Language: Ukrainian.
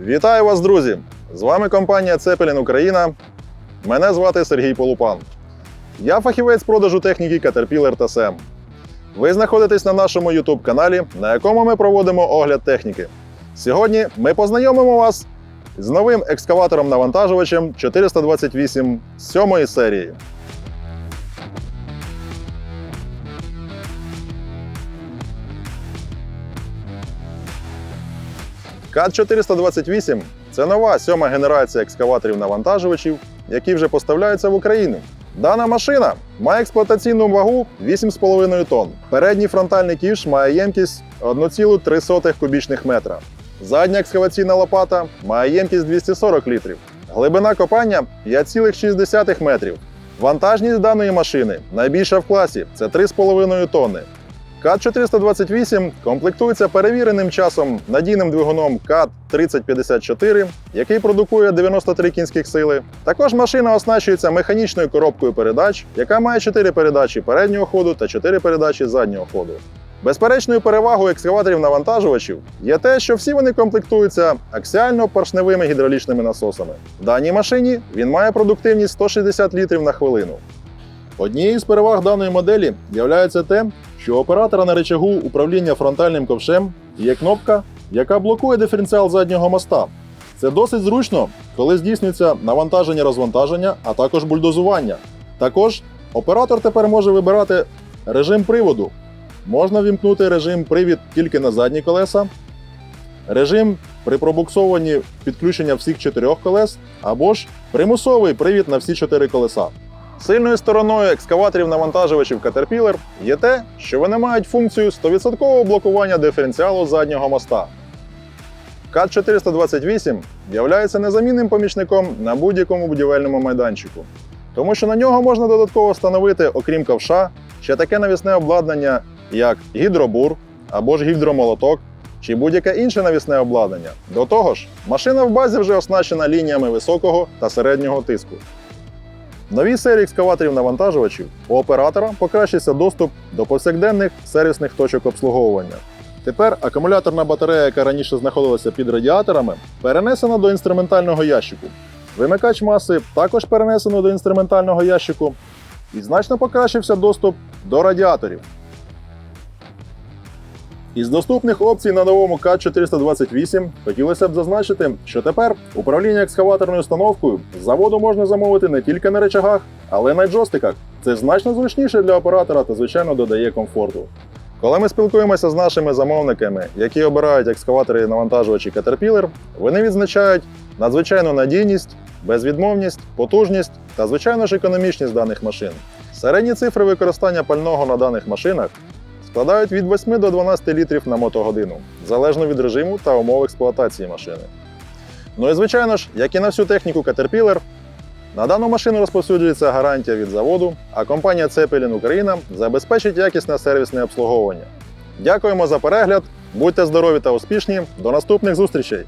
Вітаю вас, друзі! З вами компанія Цепелін Україна. Мене звати Сергій Полупан. Я фахівець продажу техніки Caterpillar та SEM. Ви знаходитесь на нашому YouTube каналі, на якому ми проводимо огляд техніки. Сьогодні ми познайомимо вас з новим екскаватором-навантажувачем 428 з 7 серії. КАТ-428 це нова сьома генерація екскаваторів-навантажувачів, які вже поставляються в Україну. Дана машина має експлуатаційну вагу 8,5 тонн. Передній фронтальний ківш має ємкість 1,3 кубічних метра. Задня екскаваційна лопата має ємкість 240 літрів. Глибина копання 5,6 метрів. Вантажність даної машини найбільша в класі це 3,5 тонни. КАТ-428 комплектується перевіреним часом надійним двигуном КАТ-3054, який продукує 93 кінських сили. Також машина оснащується механічною коробкою передач, яка має 4 передачі переднього ходу та 4 передачі заднього ходу. Безперечною перевагою екскаваторів-навантажувачів є те, що всі вони комплектуються аксіально-поршневими гідравлічними насосами. В даній машині він має продуктивність 160 літрів на хвилину. Однією з переваг даної моделі є те, що оператора на рычагу управління фронтальним ковшем є кнопка, яка блокує диференціал заднього моста. Це досить зручно, коли здійснюється навантаження-розвантаження, а також бульдозування. Також оператор тепер може вибирати режим приводу. Можна вімкнути режим привід тільки на задні колеса, режим при пробуксовуванні підключення всіх чотирьох колес, або ж примусовий привід на всі чотири колеса. Сильною стороною екскаваторів-навантажувачів Caterpillar є те, що вони мають функцію 100% блокування диференціалу заднього моста. КАТ-428 є незамінним помічником на будь-якому будівельному майданчику, тому що на нього можна додатково встановити, окрім ковша, ще таке навісне обладнання, як гідробур або ж гідромолоток, чи будь-яке інше навісне обладнання. До того ж, машина в базі вже оснащена лініями високого та середнього тиску. В новій серії екскаваторів-навантажувачів у оператора покращиться доступ до повсякденних сервісних точок обслуговування. Тепер акумуляторна батарея, яка раніше знаходилася під радіаторами, перенесена до інструментального ящику. Вимикач маси також перенесено до інструментального ящику і значно покращився доступ до радіаторів. Із доступних опцій на новому КАТ-428 хотілося б зазначити, що тепер управління екскаваторною установкою заводу можна замовити не тільки на речагах, але й на джойстиках. Це значно зручніше для оператора та, звичайно, додає комфорту. Коли ми спілкуємося з нашими замовниками, які обирають екскаватори і навантажувачі Caterpillar, вони відзначають надзвичайну надійність, безвідмовність, потужність та, звичайно ж, економічність даних машин. Середні цифри використання пального на даних машинах складають від 8 до 12 літрів на мотогодину, залежно від режиму та умов експлуатації машини. Ну і звичайно ж, як і на всю техніку Caterpillar, на дану машину розповсюджується гарантія від заводу, а компанія Цепелін Україна забезпечить якісне сервісне обслуговування. Дякуємо за перегляд, будьте здорові та успішні, до наступних зустрічей!